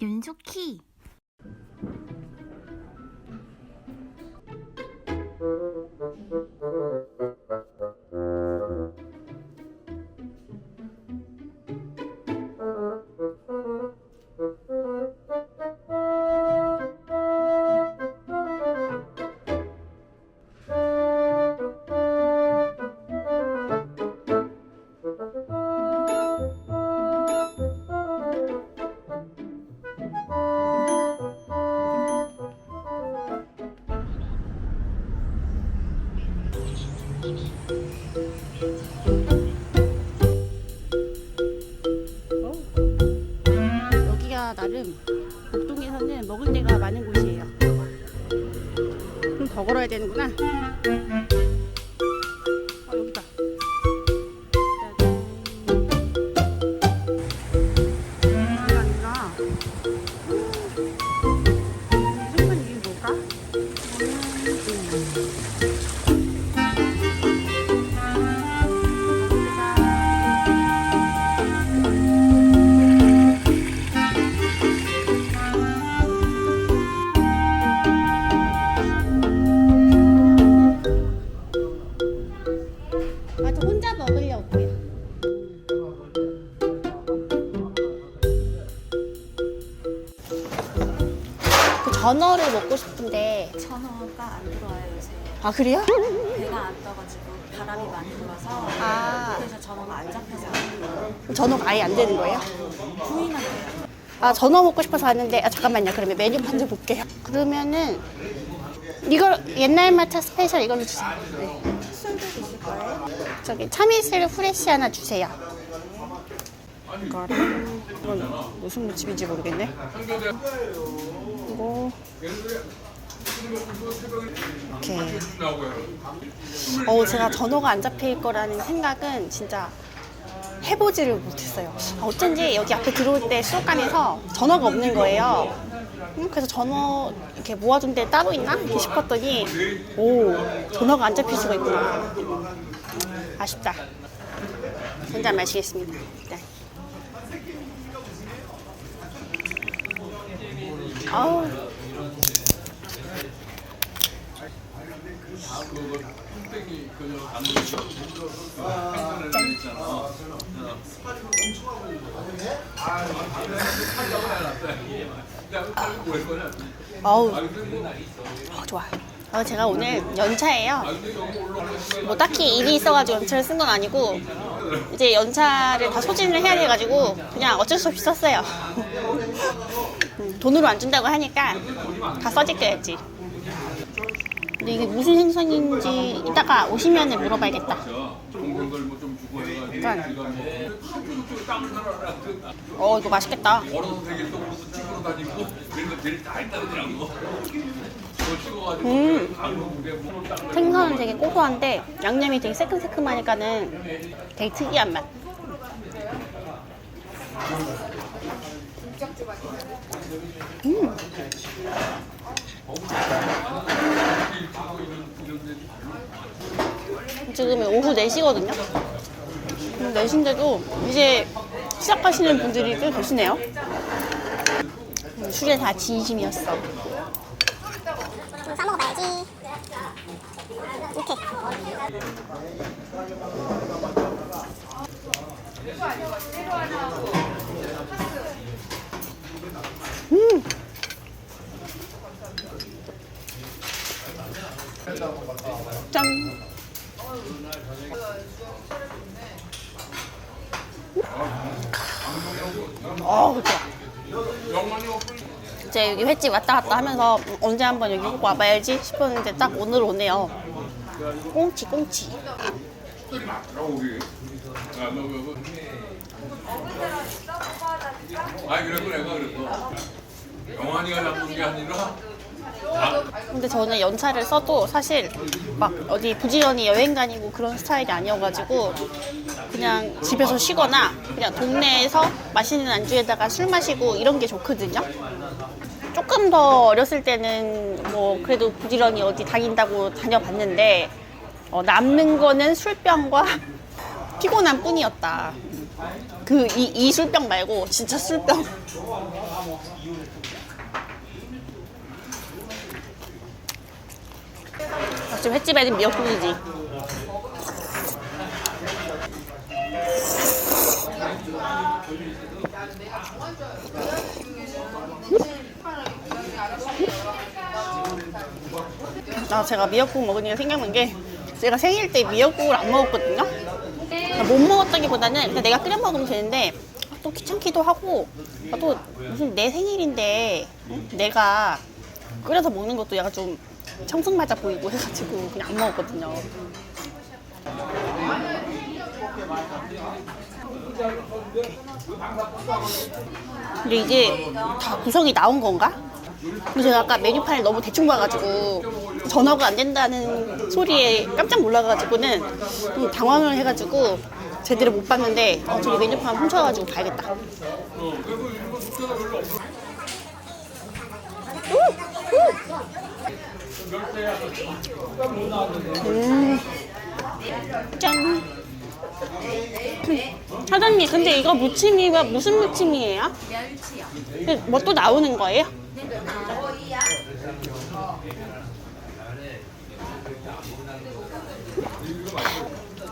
윤숙희 여기가 나름 목동에서는 먹을 데가 많은 곳이에요. 좀 더 걸어야 되는구나. 아 그래요? 배가 안 떠가지고 바람이 많이 불어서 아 그래서 전어가 안 잡혀서 전어가 아예 안 되는 거예요? 구이만 돼요 아 전어 먹고 싶어서 왔는데 아 잠깐만요 그러면 메뉴판 좀 볼게요 그러면은 이걸 옛날 마차 스페셜 이걸로 주세요 네. 술도 드실 거예요? 저기 참이슬 후레쉬 하나 주세요 이거랑 이건 무슨 무침인지 모르겠네 이거 이렇게 어 제가 전어가 안 잡힐 거라는 생각은 진짜 해보지를 못했어요. 아, 어쩐지 여기 앞에 들어올 때 수족관에서 전어가 없는 거예요. 음, 그래서 전어 이렇게 모아둔 데 따로 있나? 이렇게 싶었더니 오 전어가 안 잡힐 수가 있구나. 아쉽다. 한잔 마시겠습니다. 네. 아우 어우 어, 좋아. 어, 제가 오늘 연차예요. 뭐 딱히 일이 있어가지고 연차를 쓴 건 아니고 이제 연차를 다 소진을 해야 돼가지고 그냥 어쩔 수 없이 썼어요. 음, 돈으로 안 준다고 하니까 다 써지껴야지. 근데 이게 무슨 생선인지 이따가 오시면 물어봐야겠다. 어 이거 맛있겠다. 음 생선은 되게 고소한데 양념이 되게 새큼새큼하니까는 되게 특이한 맛. 음. 지금 오후 4시거든요. 4시인데도 이제 시작하시는 분들이 꽤 계시네요. 음, 술에 다 진심이었어. 좀 싸먹어봐야지. 이렇게. 짠. 어, 좋아. 이제 여기 횟집 왔다 갔다 하면서 언제 한번 여기 꼭 와봐야지 싶었는데 딱 오늘 오네요. 꽁치, 꽁치. 아니 그래도 내가 그랬어. 영환이가 잡는 게 아니라 근데 저는 연차를 써도 사실 막 어디 부지런히 여행 다니고 그런 스타일이 아니어가지고 그냥 집에서 쉬거나 그냥 동네에서 맛있는 안주에다가 술 마시고 이런 게 좋거든요. 조금 더 어렸을 때는 뭐 그래도 부지런히 어디 다닌다고 다녀봤는데 어, 남는 거는 술병과 피곤한 뿐이었다. 그 이 이 술병 말고 진짜 술병. 역시 횟집에는 미역국이지. 아 제가 미역국 먹으니까 생각난 게 제가 생일 때 미역국을 안 먹었거든요. 못 먹었다기보다는 그냥 내가 끓여 먹으면 되는데 아, 또 귀찮기도 하고 아, 또 무슨 내 생일인데 응? 내가 끓여서 먹는 것도 약간 좀 청승 맞아 보이고 해가지고 그냥 안 먹었거든요. 근데 이게 다 구성이 나온 건가? 근데 제가 아까 메뉴판을 너무 대충 봐가지고 전화가 안 된다는 소리에 깜짝 놀라가지고는 좀 당황을 해가지고 제대로 못 봤는데 어, 저기 메뉴판 훔쳐가지고 봐야겠다. 음. 짠. 사장님, 근데 이거 무침이 가 무슨 무침이에요? 멸치요. 뭐 또 나오는 거예요?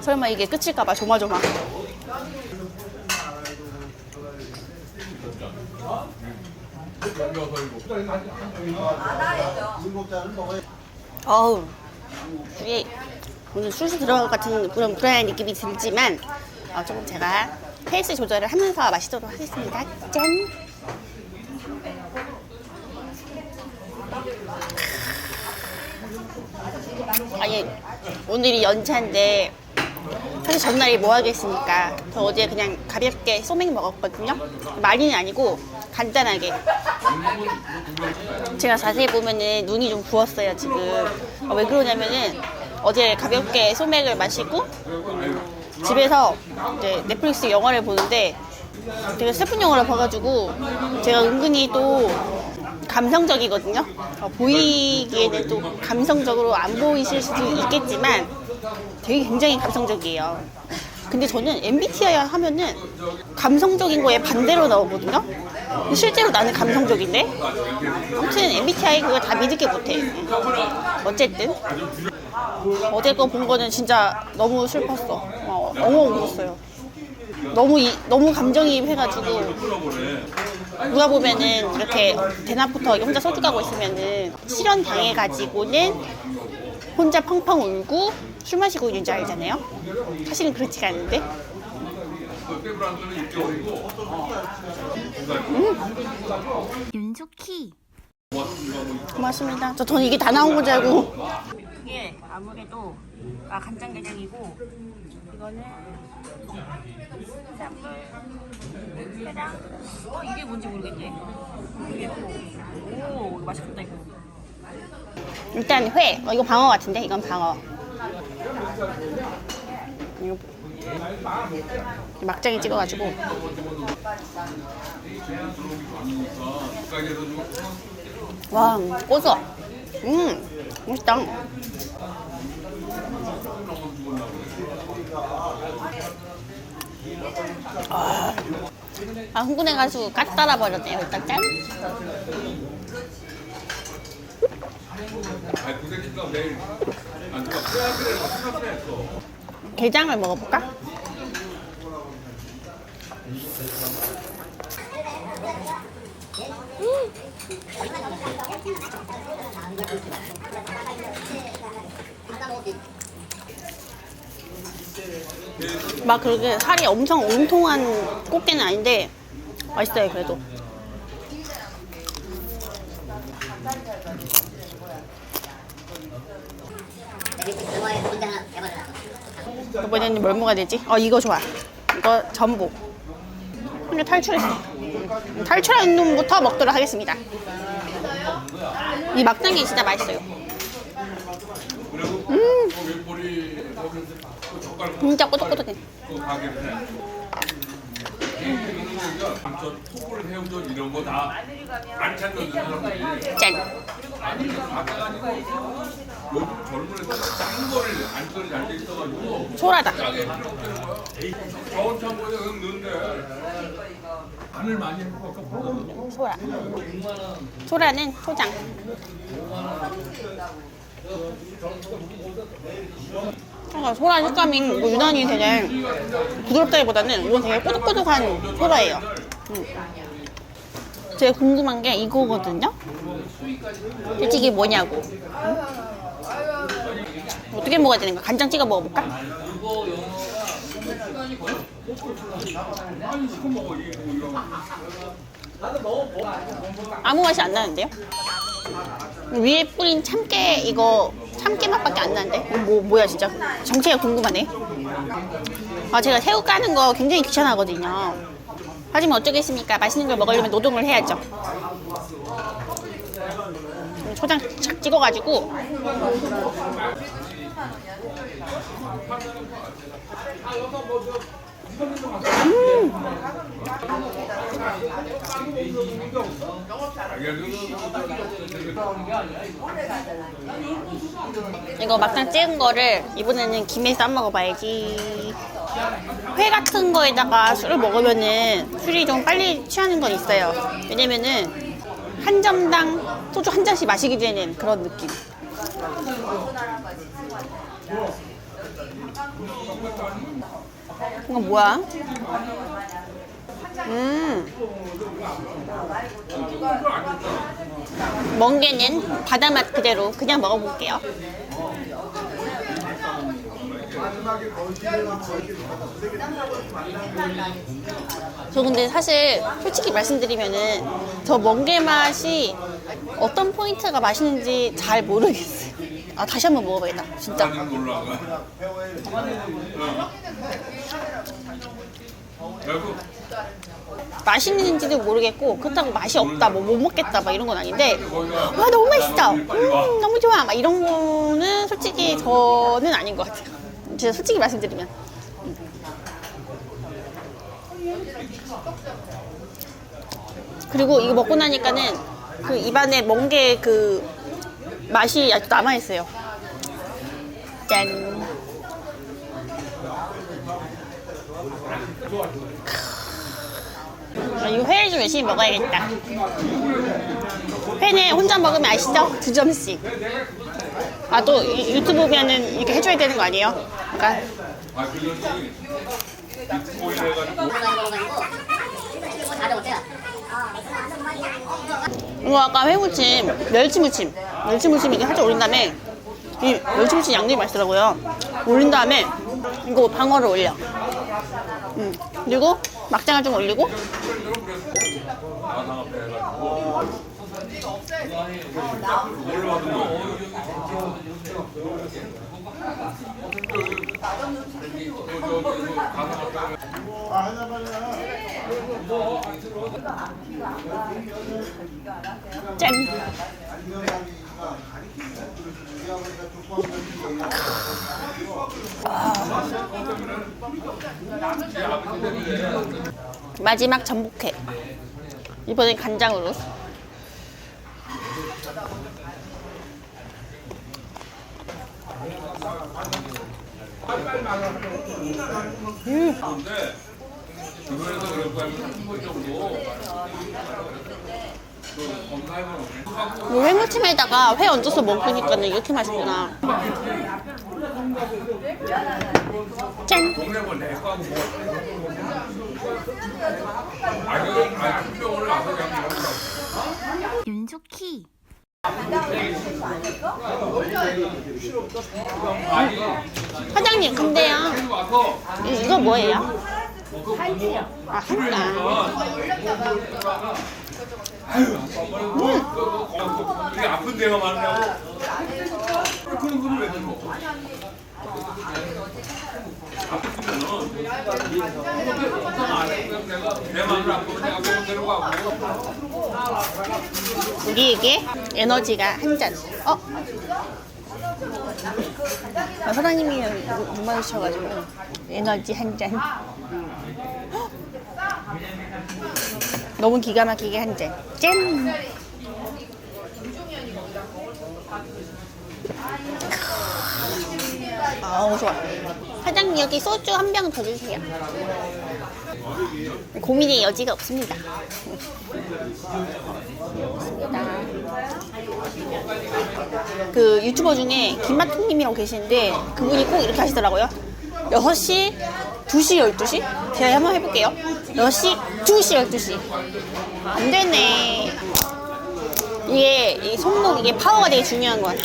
설마 이게 끝일까봐 조마조마. 어우, 위에 오늘 술술 들어갈 것 같은 그런 불안한 느낌이 들지만 어, 조금 제가 페이스 조절을 하면서 마시도록 하겠습니다. 짠! 아니 오늘이 연차인데 사실 전날이 뭐 하겠습니까? 저 어제 그냥 가볍게 소맥 먹었거든요. 많이는 아니고 간단하게. 제가 자세히 보면은 눈이 좀 부었어요 지금. 어, 왜 그러냐면은 어제 가볍게 소맥을 마시고 집에서 이제 넷플릭스 영화를 보는데 되게 슬픈 영화를 봐가지고 제가 은근히 또 감성적이거든요. 어, 보이기에는 또 감성적으로 안 보이실 수도 있겠지만 되게 굉장히 감성적이에요. 근데 저는 MBTI 하면은 감성적인 거에 반대로 나오거든요. 실제로 나는 감성적인데 아무튼 MBTI 그거 다 믿을 게 못해. 어쨌든 어제 거 본 거는 진짜 너무 슬펐어. 어, 엉엉 울었어요. 너무 이, 너무 감정이입해가지고 누가 보면은 이렇게 대낮부터 혼자 소주 가고 있으면은 실현 당해가지고는 혼자 펑펑 울고 술 마시고 있는 줄 알잖아요. 사실은 그렇지가 않은데. 윤숙희. 고맙습니다. 저 저는 이게 다 나온 건 줄 알고. 이게 아무래도 아 간장게장이고 이거는 쌈물 회랑 어 이게 뭔지 모르겠네. 이게 오 맛있겠다 이거. 일단 회. 어, 이거 방어 같은데 이건 방어. 이거 막장에 찍어가지고 와 고소. 음 맛있다. 아, 아 흥분해가지고 까 따라 버렸네요. 일단 짠. 게장을 먹어볼까? 막 그렇게 살이 엄청 옹통한 꽃게는 아닌데 맛있어요 그래도 이번에는 뭘 먹어야 되지? 어 이거 좋아. 이거 전복 근데 탈출했어 음, 탈출한 놈부터 먹도록 하겠습니다. 이 막장이 진짜 맛있어요. 음. 그 진짜 꼬독꼬독해. 그 사람들이 짠. 아니 가가지고 요즘 젊은 애들 짠 거를 안 끓이 잘돼 있어가지고 소라다. 짜게 필요 없다는 거야. 저온 창고에 그냥 넣는데 간을 많이 먹어도 소라. 소라는 소장. 그러니까 소라 식감이 이거 유난히 되게 부드럽다기보다는 이건 되게 꼬득꼬득한 소라예요. 음. 제가 궁금한 게 이거거든요. 솔직히 뭐냐고. 음? 어떻게 먹어야 되는 거야? 간장 찍어 먹어볼까? 아무 맛이 안 나는데요? 위에 뿌린 참깨 이거 참깨 맛밖에 안 나는데? 뭐 뭐야 진짜 정체가 궁금하네. 아 제가 새우 까는 거 굉장히 귀찮아하거든요. 하지만 어쩌겠습니까? 맛있는 걸 먹으려면 노동을 해야죠. 초장 착 찍어가지고 이거 막상 찍은 거를 이번에는 김에 싸 먹어봐야지. 회 같은 거에다가 술을 먹으면은 술이 좀 빨리 취하는 건 있어요. 왜냐면은 한 점당 소주 한 잔씩 마시게 되는 그런 느낌. 이건 뭐야? 음. 멍게는 바다 맛 그대로 그냥 먹어볼게요. 저 근데 사실 솔직히 말씀드리면은 저 멍게 맛이 어떤 포인트가 맛있는지 잘 모르겠어요. 아 다시 한번 먹어봐야겠다. 진짜. 맛있는지도 모르겠고 그렇다고 맛이 없다 뭐 못 먹겠다 막 이런 건 아닌데 와 너무 맛있다. 음, 너무 좋아. 막 이런 거는 솔직히 저는 아닌 것 같아요 진짜 솔직히 말씀드리면 음. 그리고 이거 먹고 나니까는 그 입안에 멍게 그 맛이 아직 남아있어요 짠 아, 이거 회를 좀 열심히 먹어야겠다. 회는 혼자 먹으면 아시죠? 두 점씩. 아, 또 유- 유튜브 보면은 이렇게 해줘야 되는 거 아니에요? 그러니까 아 해가지고 이거 아까 회무침, 멸치무침. 멸치무침 이게 살짝 올린 다음에 이 멸치무침 양념이 맛있더라고요. 올린 다음에 이거 방어를 올려. 음. 그리고 막장을 좀 올리고 가상 앞에 해가지고 뭘 받은 거예요? 짠. 마지막 전복회. 이번엔 간장으로. 이 회무침에다가 회 얹어서 먹으니까 는 이렇게 맛있구나. 짠. 뭐뭐 윤주키 사장님, 근데요. 이거 뭐예요? 아, 한가. 이게 아픈 데가 많냐고 그런 거를 왜 들어 아프면은 걱정 안 해. 그냥 내가 내 마음을 아프면 내가 병원 데려가고 우리에게 에너지가 한 잔. 어? 아, 사장님이 못 마주쳐가지고 에너지 한 잔. 헉! 너무 기가 막히게 한 잔. 짠! 아우 좋아. 사장님 여기 소주 한 병 더 주세요. 고민의 여지가 없습니다. 그 유튜버 중에 김마통님이라고 계시는데 그분이 꼭 이렇게 하시더라고요. 6시, 2시, 12시? 제가 한번 해볼게요. 6시, 2시, 12시. 안 되네. 이게 이 손목 이게 파워가 되게 중요한 것 같아.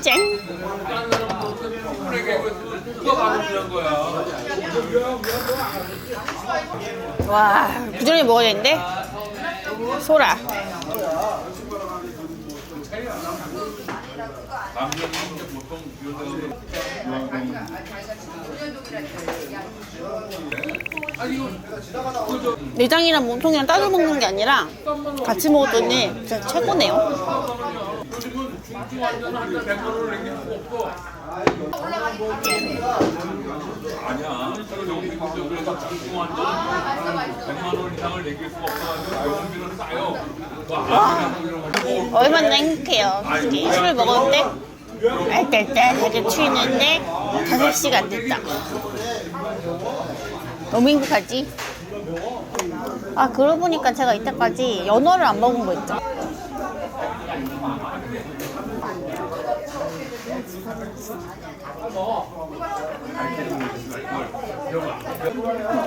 짠! 와, 부지런히 먹어야 되는데. 소라. 내장이랑 몸통이랑 따로 먹는 게 아니라 같이 먹었더니 진짜 최고네요. 아니야. 지금 여기 지금 그래서 중증 환자는 100만 원 이상을 내길 수가 없어가지고 병원비는 싸요. 그 암이나 이런 거. 얼마나 행복해요. 솔직히 술을 먹었는데 알딸딸하게 취했는데 5시가 안 됐다. 너무 행복하지? 아 그러고 보니까 제가 이때까지 연어를 안 먹은 거 있죠?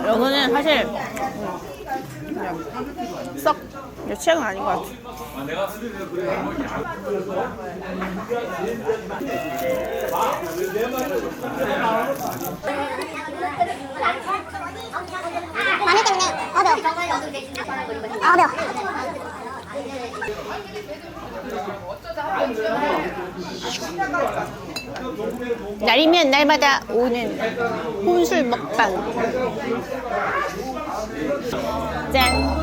연어는 사실 음, 썩내 취향은 아닌 것 같아. 아, 마늘 때문에. 아, 어려워. 날이면 날마다 오는 혼술 먹방. 짠.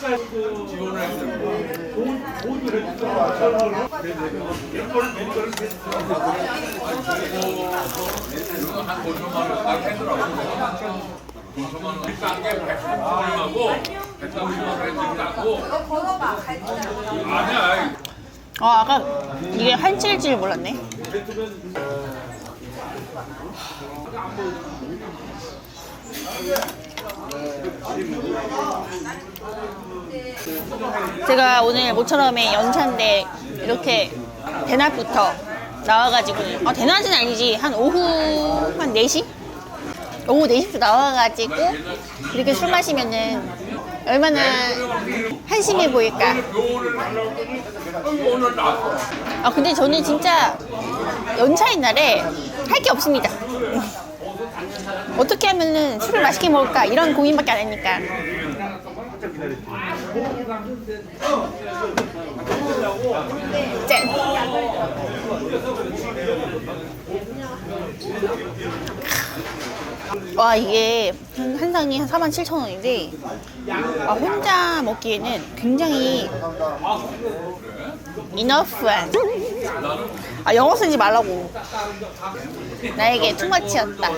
나한테 나쁜 얘기했대. 지원을 했어. 한 5천만 원딱 했더라고. 5천만 원. 싼게 130원하고 130원 했지 쌌고. 아니야. 어, 아까 이게 한치일 줄 몰랐네. 제가 오늘 모처럼에 연차인데 이렇게 대낮부터 나와가지고 아 대낮은 아니지 한 오후 한 4시? 오후 4시부터 나와가지고 이렇게 술 마시면은 얼마나 한심해 보일까. 아 근데 저는 진짜 연차인 날에 할 게 없습니다. 어떻게 하면은 술을 맛있게 먹을까 이런 고민밖에 안 하니까. 짠. 와 이게 한, 한 상이 한 4만 7천 원인데 아, 혼자 먹기에는 굉장히 enough한 아 영어 쓰지 말라고. 나에게 투머치였다.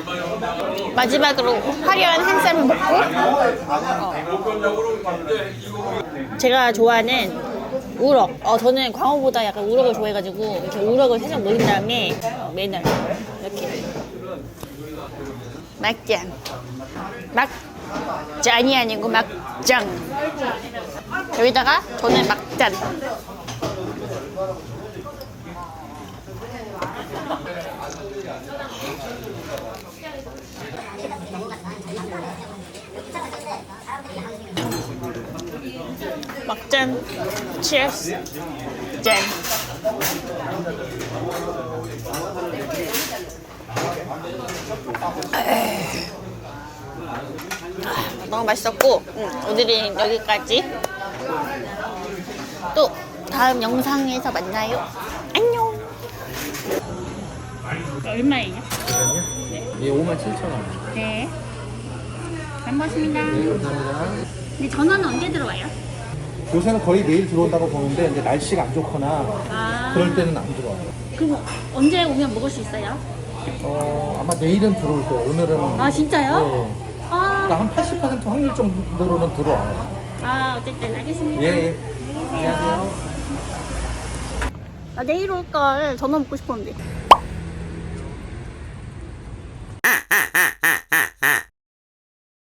마지막으로 화려한 한 쌈을 먹고. 이거 제가 좋아하는 우럭. 어 저는 광어보다 약간 우럭을 좋아해가지고 이렇게 우럭을 살짝 먹인 다음에 맨날 이렇게 막장. 막짠이 아니고 막장. 여기다가 저는 막잔 막잔 치얼스. 아, 너무 맛있었고 음, 오늘은 여기까지 또 다음 영상에서 만나요 안녕 얼마예요? 예, 5만 7천 원. 네. 잘 먹었습니다. 감사합니다. 근데 전화는 언제 들어와요? 요새는 거의 매일 들어온다고 보는데 이제 날씨가 안 좋거나 아, 그럴 때는 안 들어와요. 그럼 언제 오면 먹을 수 있어요? 어, 아마 내일은 들어올 거예요. 오늘은 아, 진짜요? 네. 아, 그러니까 한 80% 확률 정도로는 들어와요. 아 어쨌든 알겠습니다. 예, 예. 안녕하세요. 나 내일 올 걸 전어 먹고 싶었는데.